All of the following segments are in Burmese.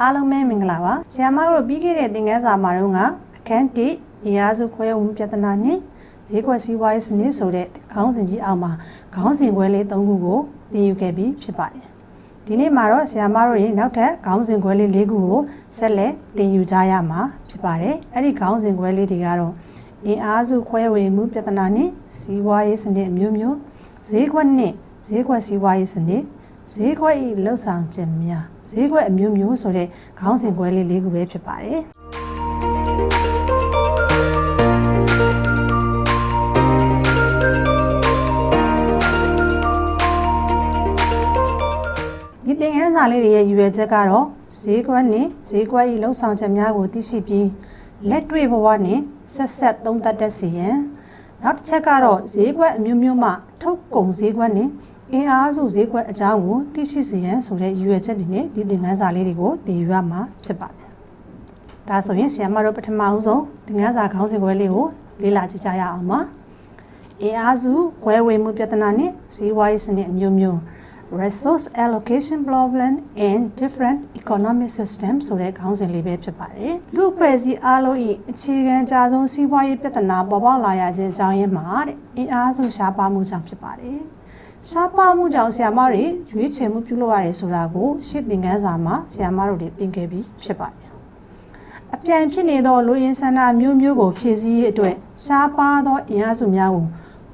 အားလုံးပဲမင်္ဂလာပါဆရာမတို့ပြီးခဲ့တဲ့သင်ခန်းစာမှာတော့ကအခန်း1အရာစုခွဲဝန်းပြဿနာနဲ့ဈေးကွက်စီးပွားရေးစနစ်ဆိုတဲ့ခေါင်းစဉ်ကြီးအောက်မှာခေါင်းစဉ်ခွဲလေး၃ခုကိုသင်ယူခဲ့ပြီးဖြစ်ပါတယ်ဒီနေ့မှာတော့ဆရာမတို့ရေနောက်ထပ်ခေါင်းစဉ်ခွဲလေး၄ခုကိုဆက်လက်သင်ယူကြရမှာဖြစ်ပါတယ်အဲ့ဒီခေါင်းစဉ်ခွဲလေးတွေကတော့အင်အားစုခွဲဝေမှုပြဿနာနဲ့စီးပွားရေးစနစ်အမျိုးမျိုးဈေးကွက်နဲ့ဈေးကွက်စီးပွားရေးစနစ် ဈေးကွက်ဤလှုပ်ဆောင်ခြင်းများဈေးကွက်အမျိုးမျိုးဆိုတဲ့ခေါင်းစဉ်ခွဲလေး၄ခုပဲဖြစ်ပါတယ်ဒီသင်ခန်းစာလေးတွေရဲ့ရည်ရွယ်ချက်ကတော့ဈေးကွက်နဲ့ဈေးကွက်ဤလှုပ်ဆောင်ချက်များကိုသိရှိပြီးလက်တွေ့ဘဝနဲ့ဆက်ဆက်သုံးသပ်တတ်စေရန်နောက်တစ်ချက်ကတော့ဈေးကွက်အမျိုးမျိုးမှထုတ်ကုန်ဈေးကွက်နဲ့ အင်အားစုဈေးကွက်အကြောင်းကိုသိရှိစေရန်ဆိုတဲ့ရည်ရွယ်ချက်တွေနဲ့ဒီသင်ခန်းစာလေးတွေကိုသင်ယူရမှာဖြစ်ပါတယ်။ဒါဆိုရင်ဆရာမတို့ပထမဦးဆုံးသင်ခန်းစာခေါင်းစဉ်ခွဲလေးကိုလေ့လာကြည့်ကြရအောင်ပါ။အင်အားစုခွဲဝေမှုပြဿနာနဲ့ဈေးဝါးရေးစနစ်အမျိုးမျိုး resource allocation problem and different economic system ဆိုတဲ့ခေါင်းစဉ်လေးပဲဖြစ်ပါတယ်။လူဖွဲ့စည်းအားလုံး၏အခြေခံအကြဆုံးစီးပွားရေးပြဿနာပေါ်ပေါက်လာရခြင်းအကြောင်းရင်းမှာတဲ့အင်အားစုရှားပါမှုကြောင့်ဖြစ်ပါတယ်။ ရှားပါမှုကြောင့်ဆရာမတွေရွေးချယ်မှုပြုလုပ်ရတယ်ဆိုတာကိုရှစ်သင်ခန်းစာမှာဆရာမတို့တွေသင်ခဲ့ပြီးဖြစ်ပါတယ်။အပြန်ဖြစ်နေသောလူရင်းဆန္ဒမျိုးမျိုးကိုဖြည့်ဆည်းရေးအတွက်ရှားပါသောအင်အားစုများကို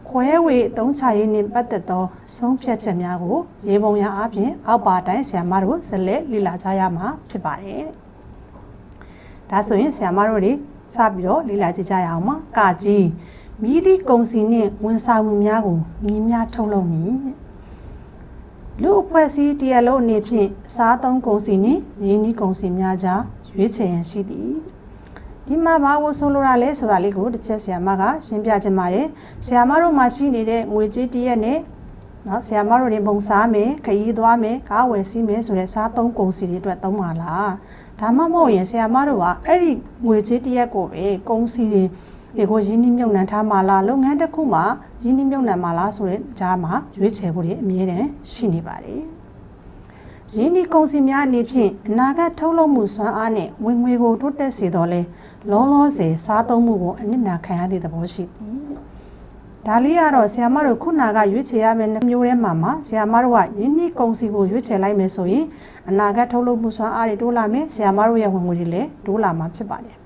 ခွဲဝေအသုံးချရေးနှင့်ပတ်သက်သောဆုံးဖြတ်ချက်များကိုရေပုံရအပြင်အောက်ပါတိုင်းဆရာမတို့ဆက်လက်လေ့လာကြရမှာဖြစ်ပါတယ်။ဒါဆိုရင်ဆရာမတို့တွေစပြီးတော့လေ့လာကြည့်ကြရအောင်ပါ။ကကြီး မိသည့်ကုံစီနှင့်ဝန်ဆောင်မှုများကိုမြင်းများထုတ်လုပ်မည်။လူအဖွဲ့အစည်းတရားလုံးအနေဖြင့်စားသုံးကုံစီနှင့်ရင်းနှီးကုံစီများကြားရွေးချယ်ရန်ရှိသည်။ဒီမှာဘာကိုဆိုလိုတာလဲဆိုတာလေးကိုတစ်ချက်ဆရာမကရှင်းပြချင်ပါတယ်ဆရာမတို့မှာရှိနေတဲ့ငွေကြေးတရက်နဲ့နော်ဆရာမတို့တွေပုံစားမယ်ခရီးသွားမယ်ကားဝယ်စီးမယ်ဆိုတဲ့စားသုံးကုန်စည်တွေအတွက်သုံးပါလားဒါမှမဟုတ်ရင်ဆရာမတို့ကအဲ့ဒီငွေကြေးတရက်ကိုပဲကုန်စည်တွေ တွေကိုရင်းနှီးမြှုပ်နှံထားမှာလားလုပ်ငန်းတစ်ခုမှာရင်းနှီးမြှုပ်နှံမှာလားဆိုတဲ့ကြားမှာရွေးချယ်ဖို့တွေအမြဲတမ်းရှိနေပါတယ်ရင်းနှီးကုန်စည်များအနေဖြင့်အနာဂတ်ထုတ်လုပ်မှုစွမ်းအားနဲ့ဝင်ငွေကိုတိုးတက်စေတော်လဲလောလောဆယ်စားသုံးမှုကိုအနစ်နာခံရတဲ့သဘောရှိသည်ဒါလေးကတော့ဆ iam မတို့ခုနကရွေးချယ်ရမယ့်နှမျိုးထဲမှာမှာဆ iam မတို့ကယင်းနှီးကုန်စီကိုရွေးချယ်လိုက်မယ်ဆိုရင်အနာဂတ်ထုတ်လုပ်မှုစွမ်းအားတွေတိုးလာမယ်ဆ iam မတို့ရဲ့ဝင်ငွေတွေလည်းတိုးလာမှာဖြစ်ပါတယ်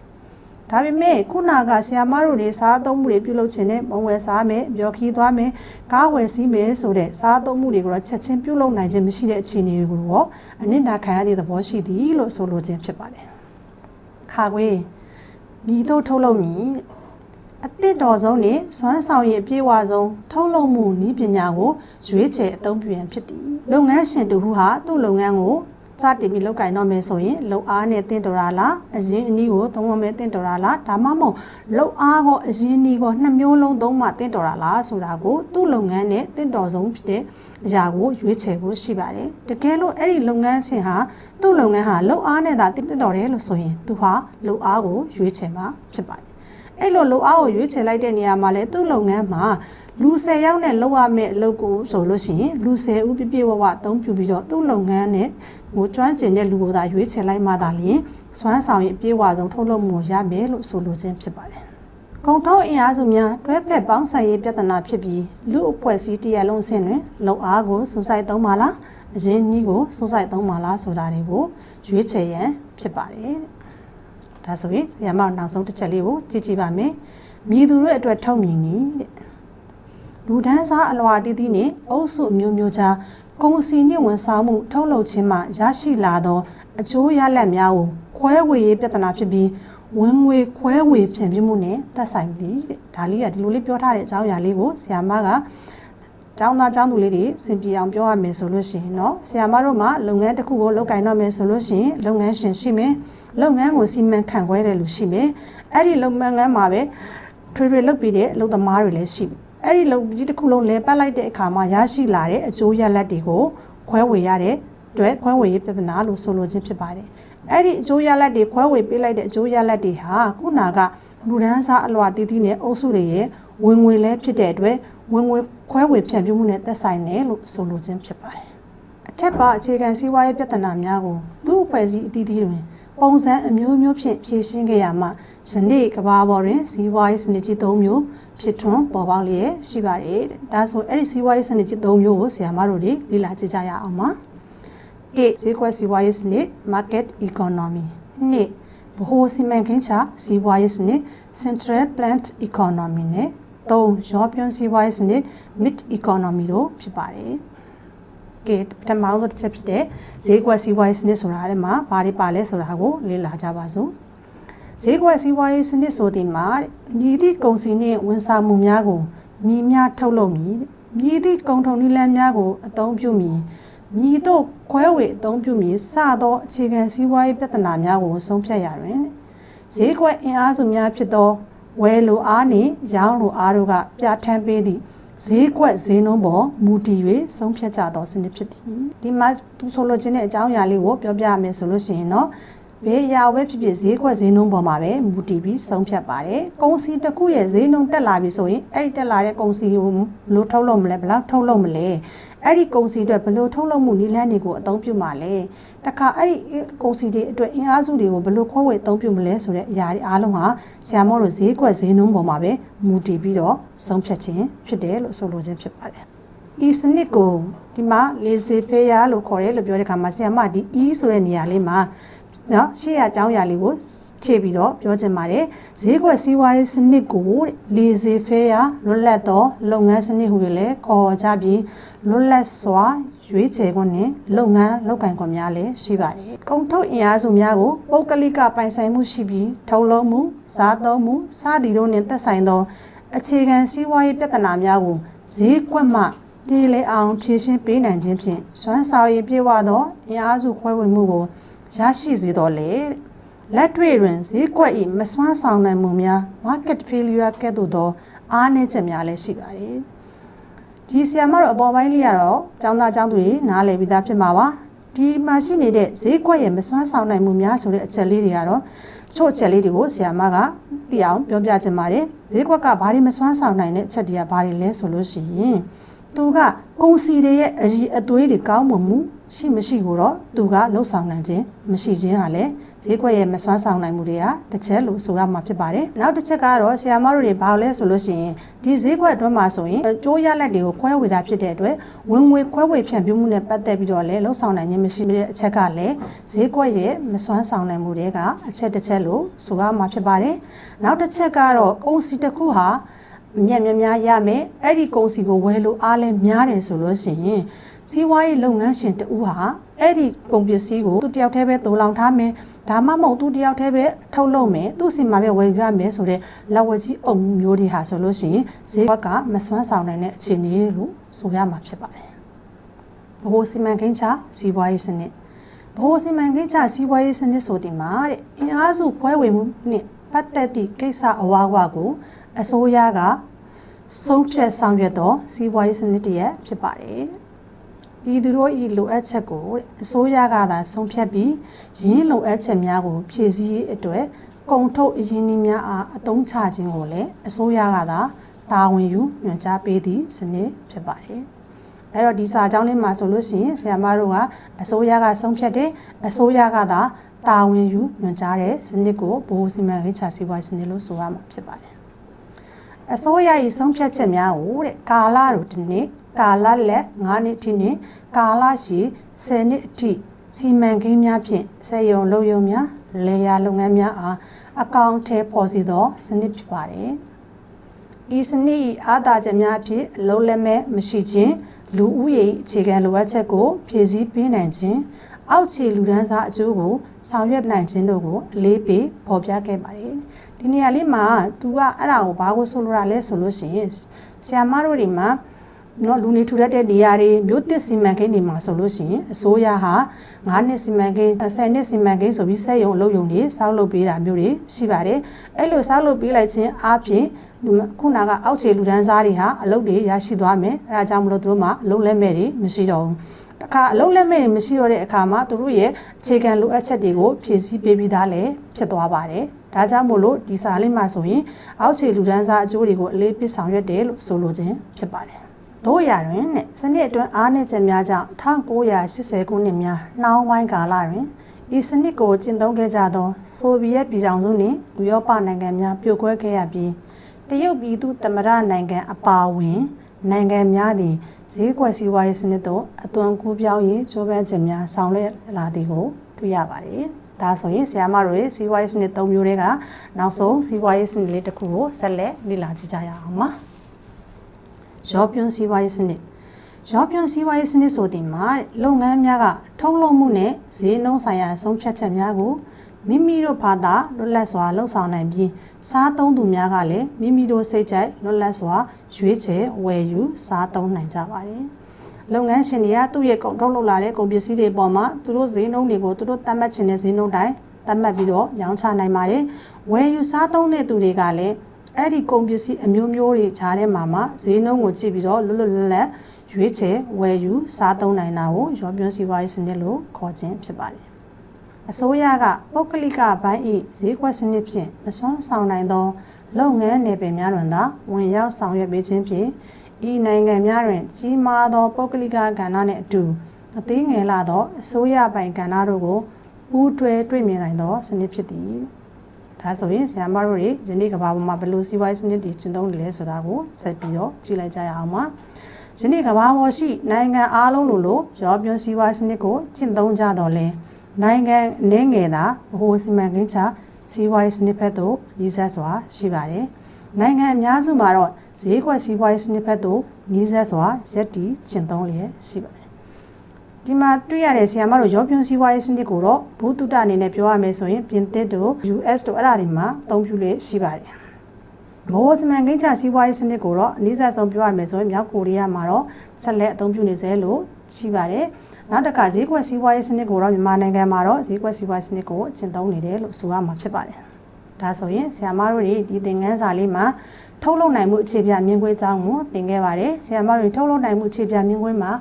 ဒါပေမဲ့ခုနကဆ iam မတို့တွေစားသုံးမှုတွေပြုလုပ်ခြင်းနဲ့မုံဝယ်စားမယ်ပျော်ခီးသွားမယ်ကားဝယ်စီးမယ်ဆိုတဲ့စားသုံးမှုတွေကိုတော့ချက်ချင်းပြုလုပ်နိုင်ခြင်းမရှိတဲ့အခြေအနေတွေကိုတော့အနစ်နာခံရတဲ့သဘောရှိသည်လို့ဆိုလိုခြင်းဖြစ်ပါတယ်ခါခွေးမိတို့ထုတ်လုပ်မည်အသစ်တော်ဆုံးနဲ့စွမ်းဆောင်ရည်အပြည့်အဝဆုံးထုတ်လုပ်မှုနည်းပညာကိုရွေးချယ်အသုံးပြုရန်ဖြစ်သည်လုပ်ငန်းရှင်တူဟုဟာသူ့လုပ်ငန်းကို စတင်ပြီးလုပ်ကင်တော့မယ်ဆိုရင်လုပ်အားနဲ့တင်တော်ရလားအရင်အနည်းကိုသုံးရမယ်တင်တော်ရလားဒါမှမဟုတ်လုပ်အားကိုအရင်အနည်းကိုနှစ်မျိုးလုံးသုံးမှတင်တော်ရလားဆိုတာကိုသူ့လုပ်ငန်းနဲ့တင်တော်ဆုံးဖြစ်တဲ့အရာကိုရွေးချယ်ဖို့ရှိပါတယ်တကယ်လို့အဲ့ဒီလုပ်ငန်းရှင်ဟာသူ့လုပ်ငန်းဟာလုပ်အားနဲ့သာတင်တော်တယ်လို့ဆိုရင်သူဟာလုပ်အားကိုရွေးချယ်မှာဖြစ်ပါတယ်အဲ့လိုလုပ်အားကိုရွေးချယ်လိုက်တဲ့နေရာမှာလဲသူ့လုပ်ငန်းမှာလူ10ယောက်နဲ့လောက်ရမယ့်အလုပ်ကိုဆိုလို့ရှိရင်လူ10ဦးပြပြဝဝအသုံးပြုပြီးတော့သူ့လုပ်ငန်းနဲ့ ဟိုကျွမ်းကျင်တဲ့လူကိုသာရွေးချယ်လိုက်မှသာလျှင်စွမ်းဆောင်ရည်အပြည့်အဝဆုံးထုတ်လုပ်မှုရမယ်လို့ဆိုလိုခြင်းဖြစ်ပါတယ်။ကုန်ထုတ်အင်အားစုများတွဲဖက်ပေါင်းဆိုင်ရေးပြဿနာဖြစ်ပြီးလူအဖွဲ့အစည်းတရလုံးဆင့်တွင်လုံအားကိုစူးစိုက်သုံးပါလားအရင်နည်းကိုစူးစိုက်သုံးပါလားဆိုတာတွေကိုရွေးချယ်ရန်ဖြစ်ပါတယ်။ဒါဆိုရင်ဆရာမနောက်ဆုံးတစ်ချက်လေးကိုကြည့်ကြည့်ပါမယ်။မြည်သူတို့အတွက်ထုတ်မြင်နည်းတဲ့လူဒန်းစားအလွာတီးတီးနဲ့အုပ်စုမျိုးမျိုးကြား ကုန်စည်နှင့်ဝန်ဆောင်မှုထုတ်လုပ်ခြင်းမှရရှိလာသောအကျိုးရလဒ်များကိုခွဲဝေရေးပြဿနာဖြစ်ပြီးဝင်ငွေခွဲဝေဖြန့်ပြမှုနဲ့သက်ဆိုင်သည်တဲ့ဒါလေးကဒီလိုလေးပြောထားတဲ့အကြောင်းအရာလေးကိုဆရာမကကျောင်းသားကျောင်းသူလေးတွေစင်ပြေအောင်ပြောရမယ်ဆိုလို့ရှိရင်เนาะဆရာမတို့မှလုပ်ငန်းတစ်ခုကိုလုပ်ကင်တော့မယ်ဆိုလို့ရှိရင်လုပ်ငန်းရှင်ရှိမယ်လုပ်ငန်းကိုစီမံခန့်ခွဲတဲ့လူရှိမယ်အဲ့ဒီလုပ်ငန်းမှာပဲထွေထွေလုပ်ပြီးတဲ့အလုပ်သမားတွေလည်းရှိပြီ အဲ့ဒီလုပ်ကြီးတစ်ခုလုံးလဲပတ်လိုက်တဲ့အခါမှာရရှိလာတဲ့အကျိုးရလဒ်တွေကိုခွဲဝေရတဲ့အတွက်ခွဲဝေရေးပြဿနာလို့ဆိုလိုခြင်းဖြစ်ပါတယ်။အဲ့ဒီအကျိုးရလဒ်တွေခွဲဝေပေးလိုက်တဲ့အကျိုးရလဒ်တွေဟာခုနကလူဒန်းစားအလွှာတီးတီးနဲ့အုပ်စုတွေရဲ့ဝင်ငွေလဲဖြစ်တဲ့အတွက်ဝင်ငွေခွဲဝေဖြန့်ပြမှုနဲ့သက်ဆိုင်တယ်လို့ဆိုလိုခြင်းဖြစ်ပါတယ်။ထက်ပါအခြေခံစီးပွားရေးပြဿနာများကိုလူအဖွဲ့အစည်းအသီးသီးတွင် ပုံစံအမျိုးမျိုးဖြင့်ဖြေရှင်းခဲ့ရမှယနေ့ကမ္ဘာပေါ်တွင်စီးပွားရေးစနစ်ကြီး၃မျိုးဖြစ်ထွန်းပေါ်ပေါက်လျက်ရှိပါတယ်တဲ့ဒါဆိုအဲ့ဒီစီးပွားရေးစနစ်ကြီး၃မျိုးကိုဆရာမတို့တွေလေ့လာကြည့်ကြရအောင်ပါ၁ဈေးကွက်စီးပွားရေးစနစ် market economy ၂ဗဟိုစီမံကိန်းချစီးပွားရေးစနစ် central plant economy နဲ့၃ရောပြွန်းစီးပွားရေးစနစ် mid economy တို့ဖြစ်ပါတယ် ကဲပထမဆုံးတစ်ချက်ဖြစ်တဲ့ဈေးကွက်စီးပွားရေးစနစ်ဆိုတာအဲ့မှာဘာတွေပါလဲဆိုတာကိုလေ့လာကြပါစို့ဈေးကွက်စီးပွားရေးစနစ်ဆိုတဲ့မှာညီသည့်ကုန်စည်နှင့်ဝန်ဆောင်မှုများကိုမြည်များထုတ်လုပ်မည်မြည်သည့်ကုန်ထုံနည်းလမ်းများကိုအသုံးပြုမည်မြည်တို့ခွဲဝေအသုံးပြုမည်စသောအခြေခံစီးပွားရေးပြဿနာများကိုဆုံးဖြတ်ရတွင်ဈေးကွက်အင်အားစုများဖြစ်သောဝယ်လိုအားနှင့်ရောင်းလိုအားတို့ကပြဋ္ဌာန်းပေးသည့် ဈေးကွက်ဈေးနှုန်းပေါ်မူတည်၍ဆုံးဖြတ်ကြသောစနစ်ဖြစ်သည်ဒီမှာသူဆိုလိုချင်တဲ့အကြောင်းအရာလေးကိုပြောပြရမယ်ဆိုလို့ရှိရင်တော့ဘယ်အရာပဲဖြစ်ဖြစ်ဈေးကွက်ဈေးနှုန်းပေါ်မှာပဲမူတည်ပြီးဆုံးဖြတ်ပါတယ်ကုန်စည်တစ်ခုရဲ့ဈေးနှုန်းတက်လာပြီဆိုရင်အဲ့ဒီတက်လာတဲ့ကုန်စည်ကိုဘယ်လိုထုတ်လုပ်မလဲဘယ်လောက်ထုတ်လုပ်မလဲ အဲ့ဒီကုန်စည်တွေဘယ်လိုထုတ်လုပ်မှုနည်းလမ်းတွေကိုအသုံးပြုမှာလဲတခါအဲ့ဒီကုန်စည်တွေအတွက်အင်အားစုတွေကိုဘယ်လိုခွဲဝေအသုံးပြုမလဲဆိုတဲ့အရာတွေအားလုံးဟာဆရာမောတို့ဈေးကွက်ဈေးနှုန်းပေါ်မှာပဲမူတည်ပြီးတော့ဆုံးဖြတ်ခြင်းဖြစ်တယ်လို့ဆိုလိုခြင်းဖြစ်ပါတယ်ဒီစနစ်ကိုဒီမှာလေစေဖေးရလို့ခေါ်တယ်လို့ပြောတဲ့အခါမှာဆရာမဒီ E ဆိုတဲ့နေရာလေးမှာ နော်ရှေ့ရအကြောင်းအရာလေးကိုဖြည့်ပြီးတော့ပြောချင်ပါတယ်ဈေးကွက်စီးပွားရေးစနစ်ကိုလေစေဖေးရလွတ်လပ်သောလုပ်ငန်းစနစ်ဟူ၍လည်းခေါ်ကြပြီးလွတ်လပ်စွာရွေးချယ်ခွင့်နဲ့လုပ်ငန်းလုပ်ကိုင်ခွင့်များလည်းရှိပါတယ်။ကုန်ထုတ်အင်အားစုများကိုပုဂ္ဂလိကပိုင်ဆိုင်မှုရှိပြီးထုတ်လုပ်မှုစားသုံးမှုစသည်တို့နှင့်သက်ဆိုင်သောအခြေခံစီးပွားရေးပြဿနာများကိုဈေးကွက်မှဒီလေအောင်ဖြည့်ရှင်းပေးနိုင်ခြင်းဖြင့်စွမ်းဆောင်ရည်ပြည့်ဝသောအင်အားစုခွဲဝေမှုကို ရရှိစေတော်လေလက်တွေ့တွင်ဈေးကွက်၏မစွမ်းဆောင်နိုင်မှုများ market failure ကဲ့သို့သောအားနည်းချက်များလည်းရှိပါတယ်ဒီဆီယာမတို့အပေါ်ပိုင်းလေးကတော့ចောင်းသားចောင်းသူတွေနားလည်ပြီးသားဖြစ်မှာပါဒီမှာရှိနေတဲ့ဈေးကွက်ရဲ့မစွမ်းဆောင်နိုင်မှုများဆိုတဲ့အချက်လေးတွေကတော့ချို့အချက်လေးတွေကိုဆီယာမကသိအောင်ပြောပြချင်ပါတယ်ဈေးကွက်ကဘာတွေမစွမ်းဆောင်နိုင်တဲ့အချက်တွေကဘာတွေလဲဆိုလို့ရှိရင် သူကကုန်စီတွေရဲ့အကြီးအသွေးတွေကောင်းမွန်မှုရှိမရှိကိုတော့သူကလှုပ်ဆောင်နိုင်ခြင်းမရှိခြင်းဟာလည်းဈေးကွက်ရဲ့မစွမ်းဆောင်နိုင်မှုတွေကတစ်ချက်လို့ဆိုရမှာဖြစ်ပါတယ်။နောက်တစ်ချက်ကတော့ဆီယာမတို့တွေဘာလဲဆိုလို့ရှိရင်ဒီဈေးကွက်အတွင်းမှာဆိုရင်ကြိုးရလက်တွေကိုခွဲဝေတာဖြစ်တဲ့အတွက်ဝင်ငွေခွဲဝေဖြန့်ဖြူးမှုနဲ့ပတ်သက်ပြီးတော့လည်းလှုပ်ဆောင်နိုင်ခြင်းမရှိတဲ့အချက်ကလည်းဈေးကွက်ရဲ့မစွမ်းဆောင်နိုင်မှုတွေကအချက်တစ်ချက်လို့ဆိုရမှာဖြစ်ပါတယ်။နောက်တစ်ချက်ကတော့ကုန်စီတစ်ခုဟာ မြက်များများရမယ်အဲ့ဒီကုန်စီကိုဝယ်လို့အားလဲများတယ်ဆိုလို့ရှိရင်စီးပွားရေးလုပ်ငန်းရှင်တူဟာအဲ့ဒီကုန်ပစ္စည်းကိုသူတယောက်တည်းပဲတိုးလောင်ထားမယ်ဒါမှမဟုတ်သူတယောက်တည်းပဲထုတ်လုပ်မယ်သူစီမှာပဲဝယ်ပြမယ်ဆိုတဲ့လက်ဝဲကြီးအုံမျိုးတွေဟာဆိုလို့ရှိရင်ဈေးဘက်ကမစွမ်းဆောင်နိုင်တဲ့အခြေအနေလို့ဆိုရမှာဖြစ်ပါတယ်ဘိုးစီမံကိန်းချစီးပွားရေးစနစ်ဘိုးစီမံကိန်းချစီးပွားရေးစနစ်ဆိုဒီမှာတဲ့အင်အားစုဖွဲဝေမှုနဲ့ပတ်သက်သည့်ကိစ္စအဝါဝါကို အစိုးရကဆုံးဖြတ်ဆောင်ရွက်သောစီးပွားရေးစနစ်တည်းဖြစ်ပါတယ်။ဤသူတို့ဤလိုအပ်ချက်ကိုအစိုးရကသာဆုံးဖြတ်ပြီးရင်းလိုအပ်ချက်များကိုဖြည့်ဆည်းရေးအတွက်ကုန်ထုတ်အရင်းအနှီးများအားအသုံးချခြင်းကိုလည်းအစိုးရကသာတာဝန်ယူညွှန်ကြားပေးသည့်စနစ်ဖြစ်ပါတယ်။အဲ့တော့ဒီစာကြောင်းလေးမှာဆိုလို့ရှိရင်ဆရာမတို့ကအစိုးရကဆုံးဖြတ်တယ်အစိုးရကသာတာဝန်ယူညွှန်ကြားတဲ့စနစ်ကိုဘိုးစီမံကိန်းချစီးပွားရေးစနစ်လို့ဆိုရမှာဖြစ်ပါတယ် အစိုးရ၏ဆုံးဖြတ်ချက်များကိုတဲ့ကာလတို့ဒီနေ့ကာလလက်9နှစ်အထိနဲ့ကာလရှိ10နှစ်အထိစီမံကိန်းများဖြင့်စေယုံလုပ်ယုံများလေယာလုပ်ငန်းများအားအကောင့်ထဲပေါ်စီသောစနစ်ဖြစ်ပါတယ်။ဤစနစ်၏အားသာချက်များဖြင့်လုံလက်မဲ့မရှိခြင်းလူဦးရေအခြေခံလိုအပ်ချက်ကိုဖြည့်ဆည်းပေးနိုင်ခြင်းအောက်ခြေလူဒန်းစားအကျိုးကိုဆောင်ရွက်နိုင်ခြင်းတို့ကိုအလေးပေးဖော်ပြခဲ့ပါတယ်။ ဒီနေရာလေးမှာ तू ကအဲ့ဒါကိုဘာကိုဆိုလိုတာလဲဆိုလို့ရှိရင်ဆ iam မတို့တွေမှာနော်လူနေထူထပ်တဲ့နေရာတွေမြို့တစ်စီမံကိန်းတွေမှာဆိုလို့ရှိရင်အစိုးရဟာ9နှစ်စီမံကိန်း10နှစ်စီမံကိန်းဆိုပြီးစက်ရုံအလုပ်ရုံတွေစောက်လုပ်ပေးတာမျိုးတွေရှိပါတယ်အဲ့လိုစောက်လုပ်ပေးလိုက်ခြင်းအပြင်ခုနကအောက်ခြေလူဒန်းစားတွေဟာအလုပ်တွေရရှိသွားမယ်အဲဒါကြောင့်မလို့တို့မှာအလုပ်လက်မဲ့တွေမရှိတော့ဘူးတခါအလုံးလက်မဲ့မရှိတော့တဲ့အခါမှာသူတို့ရဲ့အခြေခံလိုအပ်ချက်တွေကိုဖြည့်ဆည်းပေးပြီးသားလည်းဖြစ်သွားပါတယ်။ ဒါကြောင့်မို့လို့ဒီစာလေးမှာဆိုရင်အောက်ခြေလူဒန်းစားအကျိုးတွေကိုအလေးပေးဆောင်ရွက်တယ်လို့ဆိုလိုခြင်းဖြစ်ပါတယ်။တို့ရတွင်နဲ့စနစ်အတွင်းအားနည်းချက်များကြောင့်1980ခုနှစ်များနှောင်းပိုင်းကာလတွင်ဤစနစ်ကိုကျင့်သုံးခဲ့ကြသောဆိုဗီယက်ပြည်ထောင်စုနှင့်ဥရောပနိုင်ငံများပြိုကွဲခဲ့ရပြီးတရုတ်ပြည်သူသမ္မတနိုင်ငံအပါအဝင်နိုင်ငံများသည်ဈေးကွက်စီးပွားရေးစနစ်သို့အသွင်ကူးပြောင်းရေးကြိုးပမ်းခြင်းများဆောင်ရွက်လာသည်ကိုတွေ့ရပါတယ်။ ဒါဆိုရင်ဆရာမတို့ရဲ့စီးပွားရေးစနစ်၃မျိုးတွေကနောက်ဆုံးစီးပွားရေးစနစ်လေးတစ်ခုကိုဆက်လက်လေ့လာကြည့်ကြရအောင်ပါ။ရောပြွန်းစီးပွားရေးစနစ်ရောပြွန်းစီးပွားရေးစနစ်ဆိုသည်မှာလုပ်ငန်းများကထုတ်လုပ်မှုနဲ့ဈေးနှုန်းဆိုင်ရာအဆုံးဖြတ်ချက်များကိုမိမိတို့ဘာသာလွတ်လပ်စွာလှုပ်ဆောင်နိုင်ပြီးစားသုံးသူများကလည်းမိမိတို့စိတ်ကြိုက်လွတ်လပ်စွာရွေးချယ်ဝယ်ယူစားသုံးနိုင်ကြပါတယ်။ လုပ်ငန်းရှင်တွေကသူ့ရဲ့ကုန်ထုတ်လုပ်လာတဲ့ကုန်ပစ္စည်းတွေပေါ်မှာသူတို့ဈေးနှုန်းတွေကိုသူတို့သတ်မှတ်ချင်တဲ့ဈေးနှုန်းတိုင်းသတ်မှတ်ပြီးတော့ရောင်းချနိုင်ပါတယ်။ဝယ်ယူစားသုံးတဲ့သူတွေကလည်းအဲ့ဒီကုန်ပစ္စည်းအမျိုးမျိုးတွေခြားထဲမှာမှဈေးနှုန်းကိုကြည့်ပြီးတော့လွတ်လွတ်လပ်လပ်ရွေးချယ်ဝယ်ယူစားသုံးနိုင်တာကိုရောပြွန်းစီးပွားရေးစနစ်လို့ခေါ်ခြင်းဖြစ်ပါတယ်။အစိုးရကပုဂ္ဂလိကဘိုင်းဤဈေးကွက်စနစ်ဖြင့်မစွမ်းဆောင်နိုင်သောလုပ်ငန်းနယ်ပယ်များတွင်သာဝင်ရောက်ဆောင်ရွက်ပေးခြင်းဖြင့် ဤနိုင်ငံများတွင် ကြီးမားသောပုဂ္ဂလိကကဏ္ဍနှင့်အတူအသေးငယ်လာသောအစိုးရပိုင်ကဏ္ဍတို့ကိုပူးတွဲတွေ့မြင်နိုင်သောစနစ်ဖြစ်သည်။ဒါဆိုရင်ဆရာမတို့တွေယနေ့ကဘာပေါ်မှာဘယ်လိုစီးပွားရေးစနစ်တွေကျင့်သုံးနေလဲဆိုတာကိုဆက်ပြီးတော့ကြည့်လိုက်ကြရအောင်ပါ။ယနေ့ကဘာပေါ်ရှိနိုင်ငံအားလုံးလိုလိုရောပြွန်းစီးပွားရေးစနစ်ကိုကျင့်သုံးကြတော့လဲနိုင်ငံအနေငယ်သာဘိုးစီမံကိန်းချစီးပွားရေးစနစ်ဘက်သို့ညီဆက်စွာရှိပါတယ်။နိုင်ငံအများစုမှာတော့ ဈေးကွက်စီးပွားရေးစနစ်ဘက်သို့ညီဆက်စွာရက်တီကျင့်သုံးလျက်ရှိပါတယ်။ဒီမှာတွေ့ရတဲ့ဆီယာမတို့ရောပြွန်းစီးပွားရေးစနစ်ကိုတော့ဘူတုတအနေနဲ့ပြောရမယ်ဆိုရင်ပြင်သစ်တို့ US တို့အဲ့ဒါတွေမှာအသုံးပြုလေရှိပါတယ်။မောစမန်ကိန်းချစီးပွားရေးစနစ်ကိုတော့အနည်းဆုံးပြောရမယ်ဆိုရင်မြောက်ကိုရီးယားမှာတော့ဆက်လက်အသုံးပြုနေစေလို့ရှိပါတယ်။နောက်တစ်ခါဈေးကွက်စီးပွားရေးစနစ်ကိုတော့မြန်မာနိုင်ငံမှာတော့ဈေးကွက်စီးပွားရေးစနစ်ကိုကျင့်သုံးနေတယ်လို့ဆိုရမှာဖြစ်ပါတယ်။ ဒါဆိုရင်ဆရာမတို့တွေဒီသင်ခန်းစာလေးမှာထုတ်လုပ်နိုင်မှုအခြေပြမြင်ကွင်းကြောင်းကိုသင်ခဲ့ပါတယ်။ဆရာမတို့ထုတ်လုပ်နိုင်မှုအခြေပြမြင်ကွင်းမှာ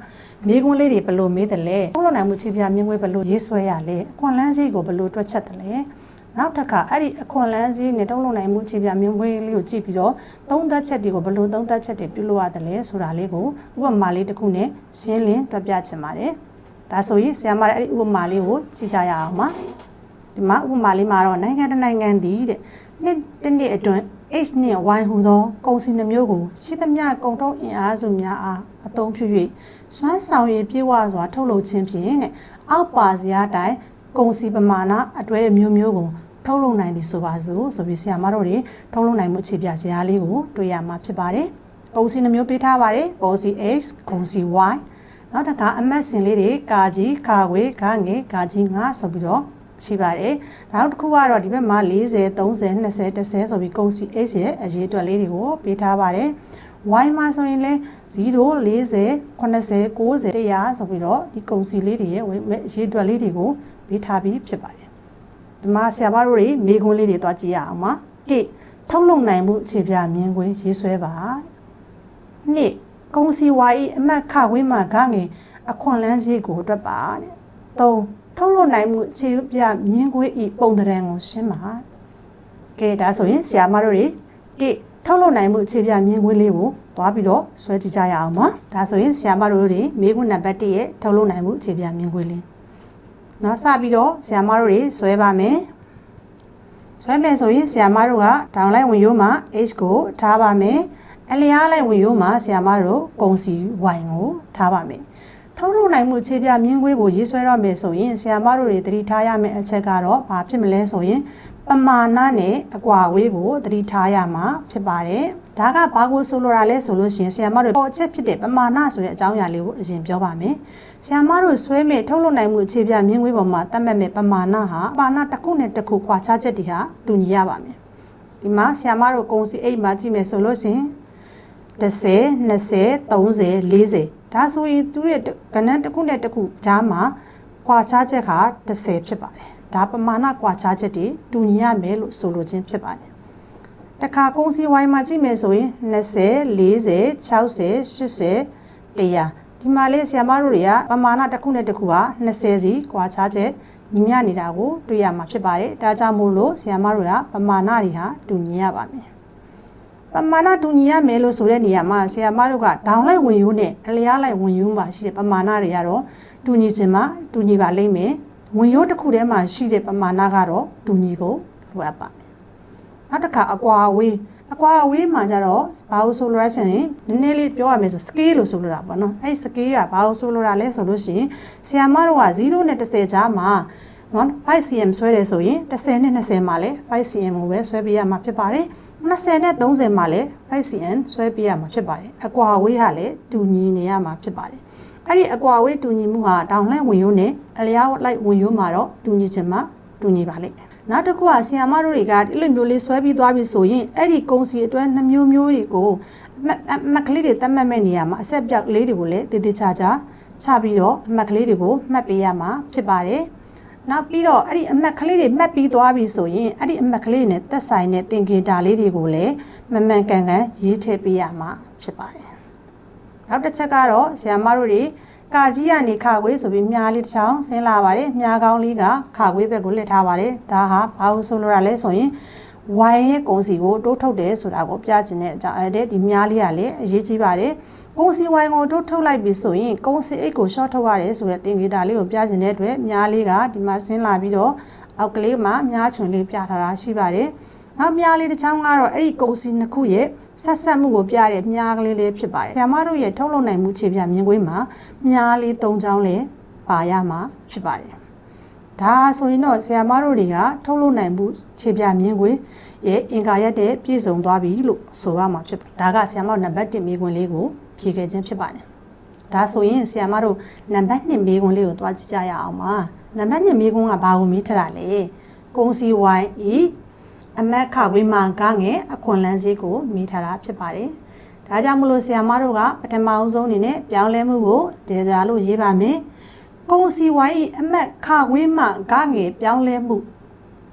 မိကွန်းလေးတွေဘယ်လိုမေးတယ်လဲ။ထုတ်လုပ်နိုင်မှုအခြေပြမြင်ကွင်းဘယ်လိုရေးဆွဲရလဲ။အခွန်လန်းစီကိုဘယ်လိုတွက်ချက်တယ်လဲ။နောက်တစ်ခါအဲ့ဒီအခွန်လန်းစည်းနဲ့တုံးလုံးနိုင်မှုအခြေပြမြင်ကွင်းလေးကိုကြည့်ပြီးတော့သုံးသက်ချက်တွေကိုဘယ်လိုသုံးသက်ချက်တွေပြုလုပ်ရတယ်လဲဆိုတာလေးကိုဥပမာလေးတစ်ခုနဲ့ရှင်းလင်းတွက်ပြချင်ပါတယ်။ဒါဆိုရင်ဆရာမလည်းအဲ့ဒီဥပမာလေးကိုကြည့်ကြရအောင်ပါ ဒီမှာဥပမာလေးမှာတော့နိုင်ငံတစ်နိုင်ငံတည်တဲ့နှစ်တစ်နှစ်အတွင်း H နှင့် Y ဟူသောကုန်စည်နှမျိုးကိုရှိသမျှကုန်ထုတ်အင်အားစုများအားအသုံးပြု၍စွမ်းဆောင်ရည်ပြေဝစွာထုတ်လုပ်ခြင်းဖြင့်တဲ့အောက်ပါစရာတိုင်ကုန်စည်ပမာဏအတွဲမျိုးမျိုးကိုထုတ်လုပ်နိုင်သည်ဆိုပါစို့ဆိုပြီးဆရာမတို့တွေထုတ်လုပ်နိုင်မှုအခြေပြဇာတ်လေးကိုတွေ့ရမှာဖြစ်ပါတယ်။ကုန်စည်နှမျိုးပေးထားပါတယ်။ကုန်စည် X ကုန်စည် Y နောက်တစ်ခါအမတ်စင်လေးတွေကာကြီးခါခွေခါငယ်ကာကြီးငါဆိုပြီးတော့ ရှိပါတယ်နောက်တစ်ခုကတော့ဒီဘက်မှာ40 30 20 10ဆိုပြီးကုန်စီ X ရဲ့အရေးအတွက်လေးတွေကိုပေးထားပါတယ် Y မှာဆိုရင်လည်း0 40 80 90 100ဆိုပြီးတော့ဒီကုန်စီလေးတွေရဲ့အရေးအတွက်လေးတွေကိုပေးထားပြီးဖြစ်ပါတယ်ဒီမှာဆရာမတို့တွေမိကွန်းလေးတွေတွားကြည့်ရအောင်ပါ1ထုတ်လုပ်နိုင်မှုအခြေပြမြင်ကွင်းရေးဆွဲပါ2ကုံစီဝါဤအမတ်ခဝင်းမှာဂငယ်အခွန်လန်းစည်းကိုအတွက်ပါတဲ့၃ ထုတ်လွှတ်နိုင်မှုခြေပြမြင်းခွေးဤပုံတရံကိုရှင်းပါကဲဒါဆိုရင်ဆရာမတို့တွေတိထုတ်လွှတ်နိုင်မှုခြေပြမြင်းခွေးလေးကိုသွားပြီးတော့ဆွဲကြည့်ကြရအောင်ပါဒါဆိုရင်ဆရာမတို့တွေမိခုနံပါတ်1ရဲ့ထုတ်လွှတ်နိုင်မှုခြေပြမြင်းခွေးလေးနောက်စပြီးတော့ဆရာမတို့တွေဆွဲပါမယ်ဆွဲမယ်ဆိုရင်ဆရာမတို့ကဒေါင်လိုက်ဝင်ရိုးမှာ H ကိုထားပါမယ်အလျားလိုက်ဝင်ရိုးမှာဆရာမတို့ကုံစီဝိုင်ကိုထားပါမယ် ထုတ်လုပ်နိုင်မှုခြေပြမြင်းကွေးကိုရေးဆွဲတော့မယ်ဆိုရင်ဆရာမတို့တွေသတိထားရမယ့်အချက်ကတော့ဘာဖြစ်မလဲဆိုရင်ပမာဏနဲ့အကွာဝေးကိုသတိထားရမှာဖြစ်ပါတယ်ဒါကဘာကိုဆိုလိုတာလဲဆိုလို့ရှိရင်ဆရာမတို့ပေါ်ချက်ဖြစ်တဲ့ပမာဏဆိုတဲ့အကြောင်းအရာလေးကိုအရင်ပြောပါမယ်ဆရာမတို့ဆွဲမဲ့ထုတ်လုပ်နိုင်မှုအခြေပြမြင်းကွေးပေါ်မှာတတ်မှတ်မဲ့ပမာဏဟာပမာဏတစ်ခုနဲ့တစ်ခုခွာခြားချက်တွေဟာတူညီရပါမယ်ဒီမှာဆရာမတို့ကုံစီအိတ်မှာကြည့်မယ်ဆိုလို့ရှိရင်10 20 30 40 ဒါဆိုရင်သူရဲ့ကဏ္ဍတစ်ခုနဲ့တစ်ခုကြားမှာကွာခြားချက်က10ဖြစ်ပါတယ်ဒါပမာဏကွာခြားချက်တွေတူညီရမယ်လို့ဆိုလိုခြင်းဖြစ်ပါတယ်တခါကုန်းစီဝိုင်းမှာကြည့်မယ်ဆိုရင်20 40 60 80 100ဒီမှာလေးဆရာမတို့တွေကပမာဏတစ်ခုနဲ့တစ်ခုဟာ20စီကွာခြားချက်ညီမျှနေတာကိုတွေ့ရမှာဖြစ်ပါတယ်ဒါကြောင့်မို့လို့ဆရာမတို့ကပမာဏတွေဟာတူညီရပါမယ် ပပမာဏတူညီရမယ်လို့ဆိုတဲ့နေရာမှာဆရာမတို့ကဒေါင်းလိုက်ဝင်ယူနဲ့အလျားလိုက်ဝင်ယူမှာရှိတဲ့ပမာဏတွေကတော့တူညီခြင်းမှာတူညီပါလိမ့်မယ်ဝင်ရိုးတစ်ခုထဲမှာရှိတဲ့ပမာဏကတော့တူညီဖို့လိုအပ်ပါမယ်နောက်တစ်ခါအကွာအဝေးအကွာအဝေးမှာကျတော့ဘာလို့ဆိုလိုရချင်နည်းနည်းလေးပြောရမယ်ဆို scale လို့ဆိုလိုတာပေါ့နော်အဲ့ scale ကဘာလို့ဆိုလိုတာလဲဆိုလို့ရှိရင်ဆီယာမတို့က0နဲ့10ကြားမှာနော် 5cm ဆွဲတယ်ဆိုရင်10နဲ့20မှာလဲ 5cm ကိုပဲဆွဲပေးရမှာဖြစ်ပါတယ် 20နဲ့30မှာလဲ 5cm ဆွဲပေးရမှာဖြစ်ပါတယ်အကွာအဝေးဟာလည်းတူညီနေရမှာဖြစ်ပါတယ်အဲ့ဒီအကွာအဝေးတူညီမှုဟာတောင်လှည့်ဝင်ရိုးနဲ့အလျားလိုက်ဝင်ရိုးမှာတော့တူညီခြင်းမှာတူညီပါလိမ့်မယ်နောက်တစ်ခုကဆီယာမတို့တွေကဒီလိုမျိုးလေးဆွဲပြီးသွားပြီဆိုရင်အဲ့ဒီကုံစီအတွဲနှမျိုးမျိုးတွေကိုအမက်ကလေးတွေတတ်မှတ်မဲ့နေရာမှာအဆက်ပြောက်ကလေးတွေကိုလည်းတည်တည်ချာချာချပြီးတော့အမက်ကလေးတွေကိုမှတ်ပေးရမှာဖြစ်ပါတယ် နောက်ပြီးတော့အဲ့ဒီအမက်ကလေးတွေမှတ်ပြီးသွားပြီဆိုရင်အဲ့ဒီအမက်ကလေးနဲ့သက်ဆိုင်တဲ့သင်္ကေတလေးတွေကိုလည်းမမှန်ကန်ကန်ရေးထည့်ပေးရမှာဖြစ်ပါတယ်နောက်တစ်ချက်ကတော့ဆီယာမတို့တွေကာကြီးကနေခါခွေးဆိုပြီးမြားလေးတစ်ချောင်းဆင်းလာပါတယ်မြားကောင်းလေးကခါခွေးဘက်ကိုလှည့်ထားပါတယ်ဒါဟာဘာလို့ဆိုလိုတာလဲဆိုရင်ဝိုင်းရဲ့ကုံစီကိုတိုးထုတ်တယ်ဆိုတာကိုပြချင်တဲ့အကြောင်းအဲ့ဒီမြားလေးကလည်းအရေးကြီးပါတယ် ကုံစီဝိုင်းကိုတိုးထုတ်လိုက်ပြီဆိုရင်ကုံစီအိတ်ကိုရှော့ထုတ်ရတယ်ဆိုတဲ့သင်္ကေတလေးကိုပြချင်တဲ့အတွက်မြားလေးကဒီမှာဆင်းလာပြီးတော့အောက်ကလေးမှာမြားချွန်လေးပြထားတာရှိပါတယ်နောက်မြားလေးတစ်ချောင်းကတော့အဲ့ဒီကုံစီနှစ်ခုရဲ့ဆက်ဆက်မှုကိုပြတဲ့မြားကလေးလေးဖြစ်ပါတယ်။ဆရာမတို့ရဲ့ထုတ်လုပ်နိုင်မှုခြေပြမြင်ကွင်းမှာမြားလေး၃ချောင်းလည်းပါရမှာဖြစ်ပါတယ်။ဒါဆိုရင်တော့ဆရာမတို့တွေကထုတ်လုပ်နိုင်မှုခြေပြမြင်ကွင်းရဲ့အင်္ဂါရက်တဲ့ပြည့်စုံသွားပြီလို့ဆိုရမှာဖြစ်ပါတယ်။ဒါကဆရာမတို့နံပါတ်1မိကွင်းလေးကို ဖြည့်ခဲ့ခြင်းဖြစ်ပါတယ်။ဒါဆိုရင်ဆရာမတို့နံပါတ်2မိကွင်းလေးကိုတွားကြည့်ကြရအောင်ပါ။နံပါတ်2မိကွင်းကဘာကိုမေးထတာလဲ။ကုံစီဝိုင်းဤအမက်ခဝေးမှာကငယ်အခွန်လန်းစည်းကိုမိထားတာဖြစ်ပါတယ်။ဒါကြောင့်မလို့ဆရာမတို့ကပထမအဆုံးအနေနဲ့ပြောင်းလဲမှုကိုဒေတာလို့ရေးပါမယ်။ကုံစီဝိုင်းအမက်ခဝေးမှာကငယ်ပြောင်းလဲမှု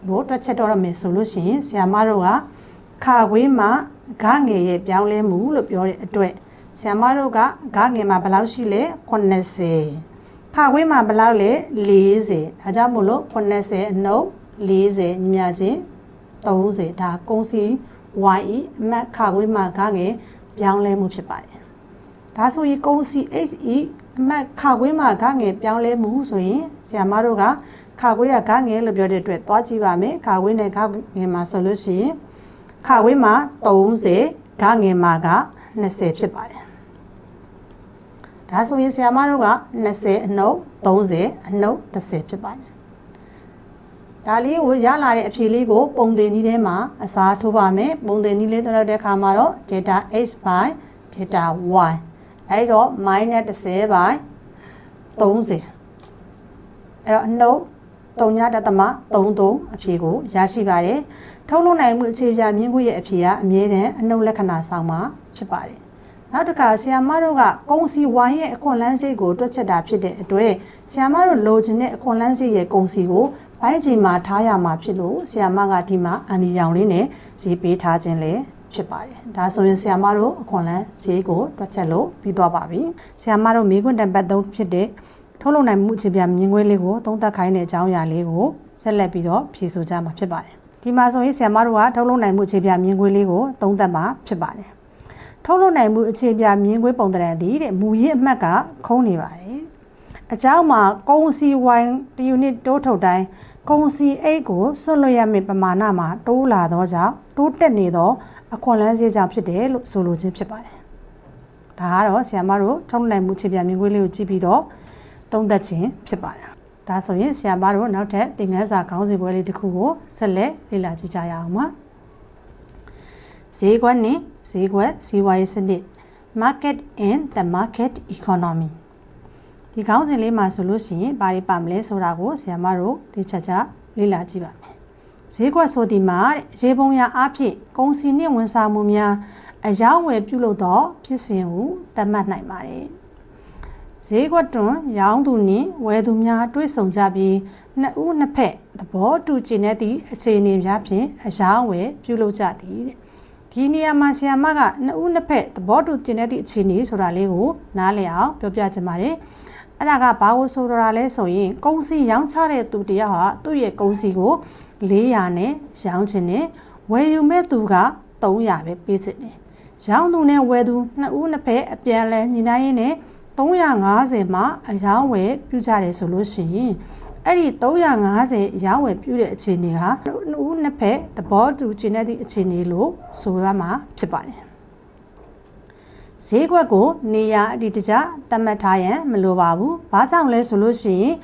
ကိုတွက်ချက်တော့ရမယ်ဆိုလို့ရှိရင်ဆရာမတို့ကခဝေးမှာဂငယ်ရဲ့ပြောင်းလဲမှုလို့ပြောတဲ့အတွက် ဆရာမတို့ကဂငယ်မှာဘယ်လောက်ရှိလဲ80ခဝေးမှာဘယ်လောက်လဲ40ဒါကြောင့်မို့လို့80အနှုတ်40ညီမချင်း30ဒါကုံစီ YE အမတ်ခခွေးမှာခငယ်ပြောင်းလဲမှုဖြစ်ပါတယ်ဒါဆိုရင်ကုံစီ HE အမတ်ခခွေးမှာခငယ်ပြောင်းလဲမှုဆိုရင်ဆရာမတို့ကခခွေးကခငယ်လို့ပြောတဲ့အတွက်သွားကြည့်ပါမယ်ခခွေးနဲ့ခငယ်မှာဆိုလို့ရှိရင်ခခွေးမှာ30ခငယ်မှာက 20ဖြစ်ပါတယ်ဒါဆိုရင်ဆရာမတို့က20အနှုတ်30အနှုတ်10ဖြစ်ပါတယ်ဒါလေးကိုရလာတဲ့အဖြေလေးကိုပုံသင်နည်းထဲမှာအစားထိုးပါမယ်ပုံသင်နည်းလေးတက်တဲ့အခါမှာတော့ data x by data y အဲ့တော့ -10 by 30အဲ့တော့အနှုတ်3ညတသမ33အဖြေကိုရရှိပါတယ်ထုတ်လုပ်နိုင်မှုအခြေပြမြင့်ခွင့်ရဲ့အဖြေကအမြဲတမ်းအနှုတ်လက္ခဏာဆောင်မှာ ဖြစ်ပါတယ်နောက်တစ်ခါဆီယမတို့ကကုံစီဝိုင်းရဲ့အခွန်လန်းစိတ်ကိုတွက်ချက်တာဖြစ်တဲ့အတွက်ဆီယမတို့လိုချင်တဲ့အခွန်လန်းစိတ်ရဲ့ကုံစီကိုဘိုင်းချိန်မှာထားရမှာဖြစ်လို့ဆီယမကဒီမှာအန်ဒီရောင်လေးနဲ့ရေးပေးထားခြင်းလည်းဖြစ်ပါတယ်။ဒါဆိုရင်ဆီယမတို့အခွန်လန်းဈေးကိုတွက်ချက်လို့ပြီးသွားပါပြီ။ဆီယမတို့မိခွန်းတံပတ်သုံးဖြစ်တဲ့ထုတ်လုပ်နိုင်မှုအခြေပြမြင်ကွင်းလေးကိုသုံးသပ်ခိုင်းတဲ့အကြောင်းအရာလေးကိုဆက်လက်ပြီးတော့ဖြေဆိုကြမှာဖြစ်ပါတယ်။ဒီမှာဆိုရင်ဆီယမတို့ကထုတ်လုပ်နိုင်မှုအခြေပြမြင်ကွင်းလေးကိုသုံးသပ်မှာဖြစ်ပါတယ်။ ထုတ်လုပ်နိုင်မှုအခြေပြမြင်ကွင်းပုံတရံသည်တဲ့မူရင်းအမှတ်ကခုံးနေပါတယ်။အကြောင်းမှာကုံစီဝိုင်းတယူနစ်တိုးထုတ်တိုင်းကုန်စီအိတ်ကိုဆွတ်လွတ်ရမယ့်ပမာဏမှာတိုးလာသောကြောင့်တိုးတက်နေသောအခွန်လန်းစည်းကြောင့်ဖြစ်တယ်လို့ဆိုလိုခြင်းဖြစ်ပါတယ်။ဒါကတော့ဆရာမတို့ထုံးနိုင်မှုခြေပြမြင်ကွင်းလေးကိုကြည့်ပြီးတော့သုံးသပ်ခြင်းဖြစ်ပါတယ်။ဒါဆိုရင်ဆရာမတို့နောက်ထပ်သင်ခန်းစာခေါင်းစဉ်ပွဲလေးတစ်ခုကိုဆက်လက်လေ့လာကြည့်ကြရအောင်ပါ။ဈေးကွက်နဲ့ ဈေးကွက်စီးပွားရေးစနစ် Market and the Market Economy ဒီခေါင်းစဉ်လေးမှာဆိုလို့ရှိရင်ဘာတွေပါမလဲဆိုတာကိုဆရာမတို့သိချာချာလေ့လာကြည့်ပါမယ်။ဈေးကွက်ဆိုဒီမှာရေပုံရအဖြစ်ကုန်စည်နှင့်ဝန်ဆောင်မှုများအယောင်းဝယ်ပြုလုပ်သောဖြစ်စဉ်ကိုသတ်မှတ်နိုင်ပါတယ်။ဈေးကွက်တွင်ရောင်းသူနှင့်ဝယ်သူများတွေ့ဆုံကြပြီးနှစ်ဦးနှစ်ဖက်သဘောတူကျင်တဲ့သည့်အခြေအနေများဖြင့်အယောင်းဝယ်ပြုလုပ်ကြသည်တဲ့။ ဒီနေရာမှာဆရာမကနှစ်ဦးနှစ်ဖက်သဘောတူကျင်တဲ့သည့်အခြေအနေဆိုတာလေးကိုနားလည်အောင်ပြောပြချင်ပါတယ်။အဲ့ဒါကဘာကိုဆိုလိုတာလဲဆိုရင်ကုံစီရောင်းချတဲ့သူတယောက်ဟာသူ့ရဲ့ကုံစီကို400နဲ့ရောင်းချင်တယ်ဝယ်ယူမဲ့သူက300ပဲပေးစစ်တယ်။ရောင်းသူနဲ့ဝယ်သူနှစ်ဦးနှစ်ဖက်အပြန်အလဲညီနိုင်ရင်းနဲ့350မှာအယောင်းဝယ်ပြုကြတယ်ဆိုလို့ရှိရင် အဲ့ဒီ350ရောင်းဝယ်ပြုတဲ့အခြေအနေဟာနှစ်ဦးနှစ်ဖက်သဘောတူကျင်တဲ့ဒီအခြေအနေလို့ဆိုရမှာဖြစ်ပါတယ်ဈေးကွက်ကိုနေရာအတိတကျသတ်မှတ်ထားရန်မလိုပါဘူး။ဘာကြောင့်လဲဆိုလို့ရှိရင်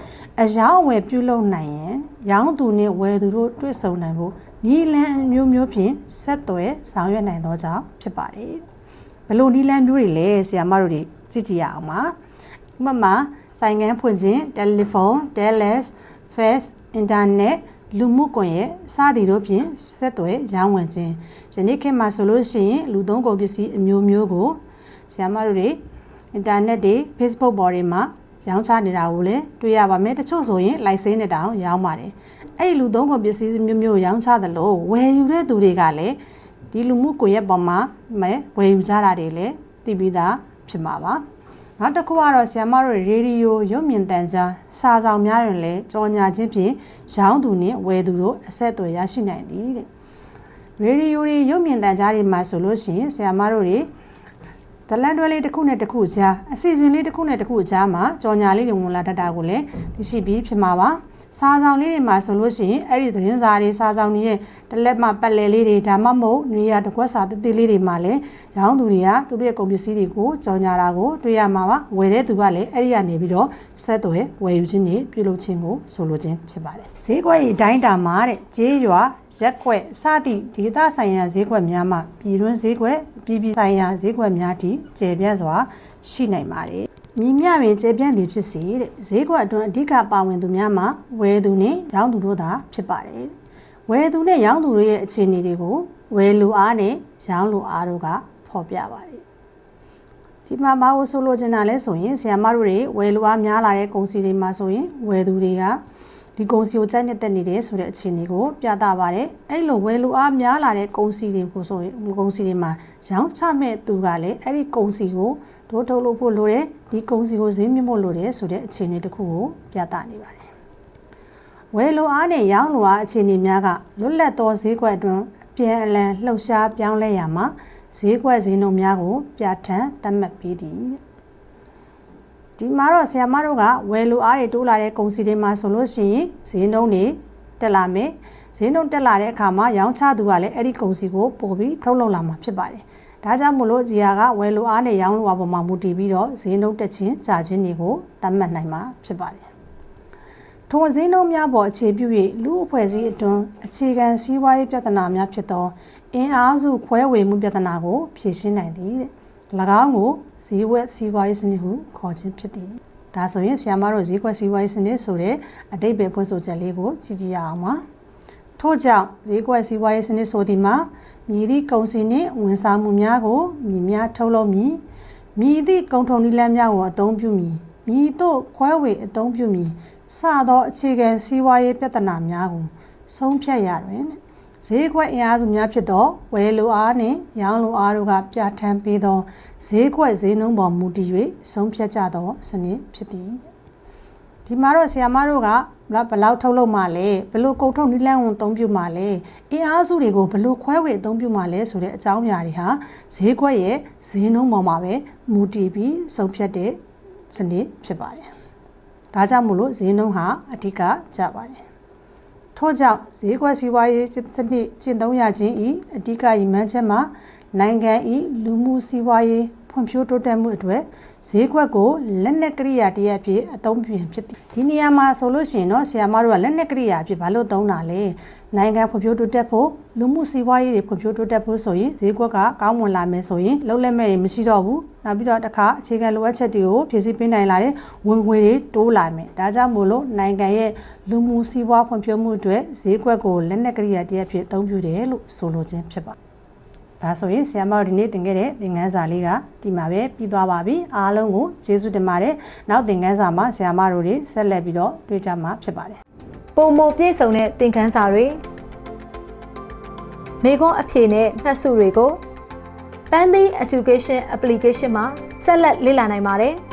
အယောင်းအဝယ်ပြုလုပ်နိုင်ရင်ရောင်းသူနဲ့ဝယ်သူတို့တွေ့ဆုံနိုင်ဖို့နီလန်မျိုးမျိုးဖြင့်ဆက်သွယ်ဆောင်ရွက်နိုင်သောကြောင့်ဖြစ်ပါတယ်။ဘလို့နီလန်မျိုးတွေလဲဆရာမတို့တွေကြည့်ကြည့်ရအောင်ပါ။ဥပမာ ဆိုင်ငန်းဖွင့်ခြင်းတယ်လီဖုန်း Dallas Fax Internet လူမှုကွန်ရက်စသည်တို့ဖြင့်ဆက်သွယ်ရောင်းဝယ်ခြင်းယနေ့ခေတ်မှာဆိုလို့ရှိရင်လူသုံးကုန်ပစ္စည်းအမျိုးမျိုးကိုဆရာမတို့တွေအင်တာနက်တွေ Facebook ပေါ်တွေမှာရောင်းချနေတာကိုလည်းတွေ့ရပါမယ်တချို့ဆိုရင် license နဲ့တောင်ရောင်းပါတယ်အဲ့ဒီလူသုံးကုန်ပစ္စည်းမျိုးမျိုးရောင်းချသလိုဝယ်ယူတဲ့သူတွေကလည်းဒီလူမှုကွန်ရက်ပေါ်မှာမဲဝယ်ယူကြတာတွေလည်းသိပြီးသားဖြစ်မှာပါ နောက်တစ်ခုကတော့ဆီယမတို့ရေဒီယိုရုပ်မြင်သံကြားစာဆောင်များတွင်လည်းကြော်ညာခြင်းဖြင့်ရောင်းသူနှင့်ဝယ်သူတို့အဆက်အသွယ်ရရှိနိုင်သည်တဲ့ရေဒီယိုတွေရုပ်မြင်သံကြားတွေမှာဆိုလို့ရှိရင်ဆီယမတို့တွေဒလန်တွဲလေးတစ်ခုနဲ့တစ်ခုကြားအစီအစဉ်လေးတစ်ခုနဲ့တစ်ခုကြားမှာကြော်ညာလေးတွေဝင်လာတတ်တာကိုလည်းသိရှိပြီးဖြစ်မှာပါ စာဆောင်လေးတွေမှာဆိုလို့ရှိရင်အဲ့ဒီသတင်းစာတွေစာဆောင်တွေရဲ့တလက်မှပတ်လည်လေးတွေဒါမှမဟုတ်နေရာတစ်ခွက်စာတတိလေးတွေမှာလည်းရောင်းသူတွေကသူတို့ရဲ့ကုန်ပစ္စည်းတွေကိုကြော်ညာတာကိုတွေ့ရမှာပါဝယ်တဲ့သူကလည်းအဲ့ဒီကနေပြီးတော့ဆက်သွယ်ဝယ်ယူခြင်းတွေပြုလုပ်ခြင်းကိုဆိုလိုခြင်းဖြစ်ပါတယ်ဈေးကွက်ဤတိုင်းတာမှာတဲ့ကြေးရွာရက်ကွက်စသည့်ဒေသဆိုင်ရာဈေးကွက်များမှာပြည်တွင်းဈေးကွက်ပြည်ပြည်ဆိုင်ရာဈေးကွက်များထိကျေပြန့်စွာရှိနိုင်ပါတယ် မြင်မြပင်ကျေပြန့်သည်ဖြစ်စေတဲ့ဈေးကွက်အတွင်းအဓိကပါဝင်သူများမှာဝယ်သူနဲ့ရောင်းသူတို့သာဖြစ်ပါတယ်ဝယ်သူနဲ့ရောင်းသူတို့ရဲ့အခြေအနေတွေကိုဝယ်လူအားနဲ့ရောင်းလူအားတို့ကဖော်ပြပါတယ်ဒီမှာဘာလို့ဆိုလိုချင်တာလဲဆိုရင်ဆရာမတို့တွေဝယ်လူအားများလာတဲ့ကုန်စည်တွေမှာဆိုရင်ဝယ်သူတွေကဒီကုန်စည်ကိုကြိုက်နေတဲ့နေတယ်ဆိုတဲ့အခြေအနေကိုပြသပါတယ်အဲ့လိုဝယ်လူအားများလာတဲ့ကုန်စည်တွေကိုဆိုရင်ကုန်စည်တွေမှာရောင်းချမဲ့သူကလည်းအဲ့ဒီကုန်စည်ကို ဒိုးထုတ်လို့ဖို့လိုတယ်ဒီကုန်စည်ကိုဈေးမြင့်ဖို့လိုတယ်ဆိုတဲ့အခြေအနေတစ်ခုကိုပြသနေပါတယ်ဝယ်လိုအားနဲ့ရောင်းလိုအားအခြေအနေများကလွတ်လပ်သောဈေးကွက်အတွင်းအပြန်အလှန်လှုပ်ရှားပြောင်းလဲရမှာဈေးကွက်ဈေးနှုန်းများကို ပြဋ္ဌာန်းသတ်မှတ်ပေးသည်ဒီမှာတော့ဆရာမတို့ကဝယ်လိုအားတွေတိုးလာတဲ့ကုန်စည်တွေမှာဆိုလို့ရှိရင်ဈေးနှုန်းတွေတက်လာမယ်ဈေးနှုန်းတက်လာတဲ့အခါမှာရောင်းချသူကလည်းအဲ့ဒီကုန်စည်ကိုပို့ပြီးထုတ်လုပ်လာမှာဖြစ်ပါတယ် ဒါကြောင့်မို့လို့ဂျီယာကဝယ်လိုအားနဲ့ရောင်းလိုအားပေါ်မှာမူတည်ပြီးတော့ဈေးနှုန်းတက်ခြင်းကျခြင်းတွေကိုသတ်မှတ်နိုင်မှာဖြစ်ပါတယ်ထိုဈေးနှုန်းများပေါ်အခြေပြု၍လူအဖွဲ့အစည်းအတွင်းအခြေခံစီးပွားရေးပြဿနာများဖြစ်သောအင်အားစုခွဲဝေမှုပြဿနာကိုဖြေရှင်းနိုင်သည်တဲ့၎င်းကိုဈေးဝက်စီးပွားရေးစနစ်ဟုခေါ်ခြင်းဖြစ်သည်ဒါဆိုရင်ဆီယမတို့ဈေးကွက်စီးပွားရေးစနစ်ဆိုတဲ့အတိတ်ပဲဖွင့်ဆိုချက်လေးကိုကြည့်ကြည့်ရအောင်ပါထို့ကြောင့်ဈေးကွက်စီးပွားရေးစနစ်ဆိုသည်မှာ မြည်သည့်ကုန်စည်နှင့်ဝန်ဆောင်မှုများကိုမြည်များထုတ်လုပ်မည်မြည်သည့်ကုန်ထုံနည်းလမ်းများကိုအသုံးပြုမည်မြည်တို့ခွဲဝေအသုံးပြုမည်စသောအခြေခံစီးပွားရေးပြဿနာများကိုဆုံးဖြတ်ရတွင်ဈေးကွက်အင်အားစုများဖြစ်သောဝယ်လိုအားနှင့်ရောင်းလိုအားတို့ကပြဋ္ဌာန်းပေးသောဈေးကွက်ဈေးနှုန်းပေါ်မူတည်၍ဆုံးဖြတ်ကြသောစနစ်ဖြစ်သည်ဒီမှာတော့ဆီယာမတို့က ဘလောက်ထုတ်လုပ်မှလဲဘလို့ကုန်ထုတ်နီးလန်းဝင်အသုံးပြုမှလဲအင်အားစုတွေကိုဘလို့ခွဲဝေအသုံးပြုမှလဲဆိုတဲ့အကြောင်းအရာတွေဟာဈေးကွက်ရဲ့ဈေးနှုန်းပေါ်မှာပဲမူတည်ပြီးဆုံးဖြတ်တဲ့စနစ်ဖြစ်ပါတယ်ဒါကြောင့်မို့လို့ဈေးနှုန်းဟာအဓိကကျပါတယ်ထို့ကြောင့်ဈေးကွက်စီးပွားရေးစနစ်ကျင့်သုံးရခြင်းဤအဓိကရည်မှန်းချက်မှာနိုင်ငံဤလူမှုစီးပွားရေးဖွံ့ဖြိုးတိုးတက်မှုအတွက် ဈေးကွက်ကိုလက်နက်ကရိယာတရက်ဖြစ်အသုံးပြုရင်ဖြစ်တယ်ဒီနေရာမှာဆိုလို့ရှိရင်တော့ဆရာမတို့ကလက်နက်ကရိယာဖြစ်ဘာလို့သုံးတာလဲနိုင်ငံဖွံ့ဖြိုးတိုးတက်ဖို့လူမှုစီးပွားရေးတွေဖွံ့ဖြိုးတိုးတက်ဖို့ဆိုရင်ဈေးကွက်ကကောင်းမွန်လာမယ်ဆိုရင်လုံးလက်မဲ့တွေမရှိတော့ဘူးနောက်ပြီးတော့တစ်ခါအခြေခံလိုအပ်ချက်တွေကိုဖြည့်ဆည်းပေးနိုင်လာတဲ့ဝင်ငွေတွေတိုးလာမယ်ဒါကြောင့်မို့လို့နိုင်ငံရဲ့လူမှုစီးပွားဖွံ့ဖြိုးမှုအတွက်ဈေးကွက်ကိုလက်နက်ကရိယာတရက်ဖြစ်အသုံးပြုတယ်လို့ဆိုလိုခြင်းဖြစ်ပါတယ် ဒါဆိုရင်ဆရာမတို့ဒီနေ့သင်ခဲ့တဲ့သင်ခန်းစာလေးကဒီမှာပဲပြီးသွားပါပြီအားလုံးကိုကျေးဇူးတင်ပါတယ်နောက်သင်ခန်းစာမှာဆရာမတို့တွေဆက်လက်ပြီးတော့တွေ့ကြမှာဖြစ်ပါတယ်ပုံမပြည့်စုံတဲ့သင်ခန်းစာတွေမိခွန်းအဖြေနဲ့မှတ်စုတွေကို Pandy Education Application မှာဆက်လက်လေ့လာနိုင်ပါတယ်။